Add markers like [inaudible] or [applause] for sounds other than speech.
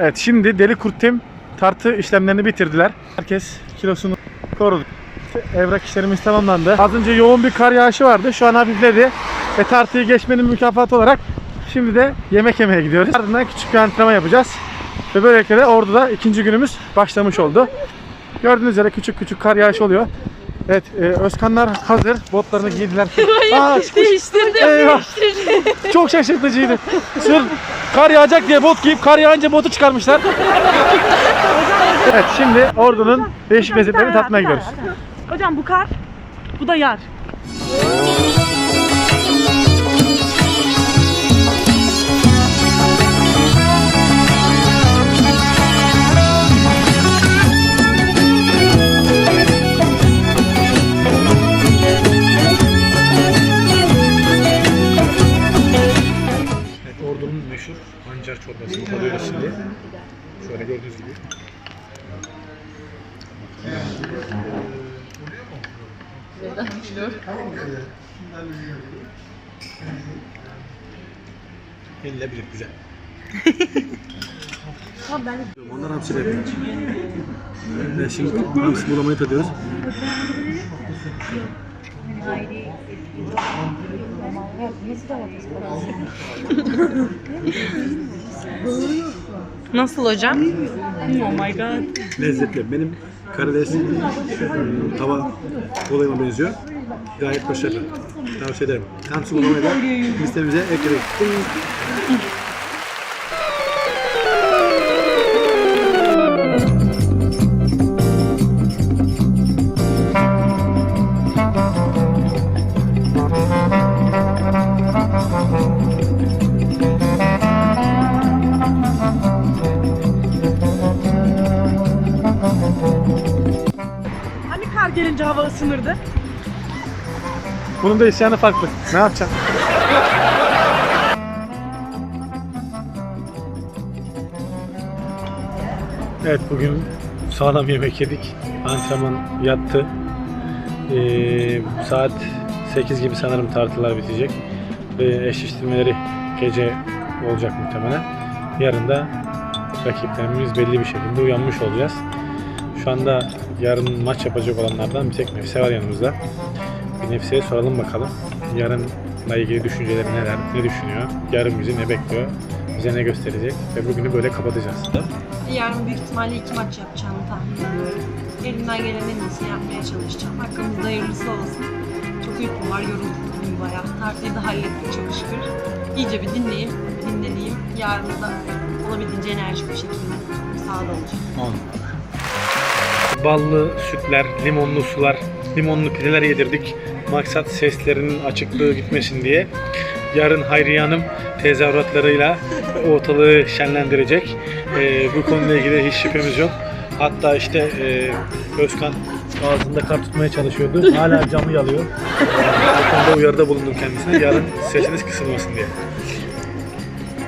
Evet şimdi Deli Kurttim tartı işlemlerini bitirdiler. Herkes kilosunu korudu. Evrak işlerimiz tamamlandı. Az önce yoğun bir kar yağışı vardı. Şu an hafifledi. Ve tartıyı geçmenin mükafatı olarak şimdi de yemek yemeye gidiyoruz. Ardından küçük bir antrenman yapacağız. Ve böylelikle de orada ikinci günümüz başlamış oldu. Gördüğünüz üzere küçük küçük kar yağışı oluyor. Evet, e, Özkanlar hazır. Botlarını giydiler. [laughs] Aa, çıkmış. Değiştirdim. Eyvah. Çok şaşırtıcıydı. Sırf kar yağacak diye bot giyip kar yağınca botu çıkarmışlar. evet şimdi Ordu'nun değişik lezzetlerini tatmaya gidiyoruz. Hocam bu kar, bu da yar. Pancar çorbasını tadıyoruz şimdi. Şöyle gördüğünüz gibi. Yenilebilir güzel. Ondan hamsiyle yapıyoruz. Evet, şimdi hamsi bulamayı tadıyoruz. Nasıl hocam? Oh my god. lezzetli. Benim karides ım, tava olayıma benziyor. Gayet başarılı. Tavsiye ederim. Hamsi bulamayı da listemize ekledik. Kar gelince hava ısınırdı? Bunun da isyanı farklı. Ne yapacaksın? Evet bugün sağlam yemek yedik. Antrenman yattı. Ee, saat 8 gibi sanırım tartılar bitecek. Ve eşleştirmeleri gece olacak muhtemelen. Yarın da rakiplerimiz belli bir şekilde uyanmış olacağız. Şu anda yarın maç yapacak olanlardan bir tek Nefise var yanımızda. Bir Nefise'ye soralım bakalım. Yarınla ilgili düşünceleri neler, ne düşünüyor? Yarın bizi ne bekliyor? Bize ne gösterecek? Ve bugünü böyle kapatacağız. Yarın büyük ihtimalle iki maç yapacağımı tahmin ediyorum. Elimden gelen en iyisini yapmaya çalışacağım. Hakkımızda hayırlısı olsun. Çok uykum var, yoruldum bugün bayağı. Tartıyı da hallettik çok şükür. İyice bir dinleyeyim, dinleneyim. Yarın da olabildiğince enerjik bir şekilde sahada olacağım. Ballı sütler, limonlu sular, limonlu pideler yedirdik. Maksat seslerinin açıklığı gitmesin diye. Yarın Hayriye Hanım tezahüratlarıyla ortalığı şenlendirecek. Ee, bu konuyla ilgili hiç şüphemiz yok. Hatta işte e, Özkan ağzında kar tutmaya çalışıyordu. Hala camı yalıyor. Bu konuda uyarıda bulundum kendisine. Yarın sesiniz kısılmasın diye.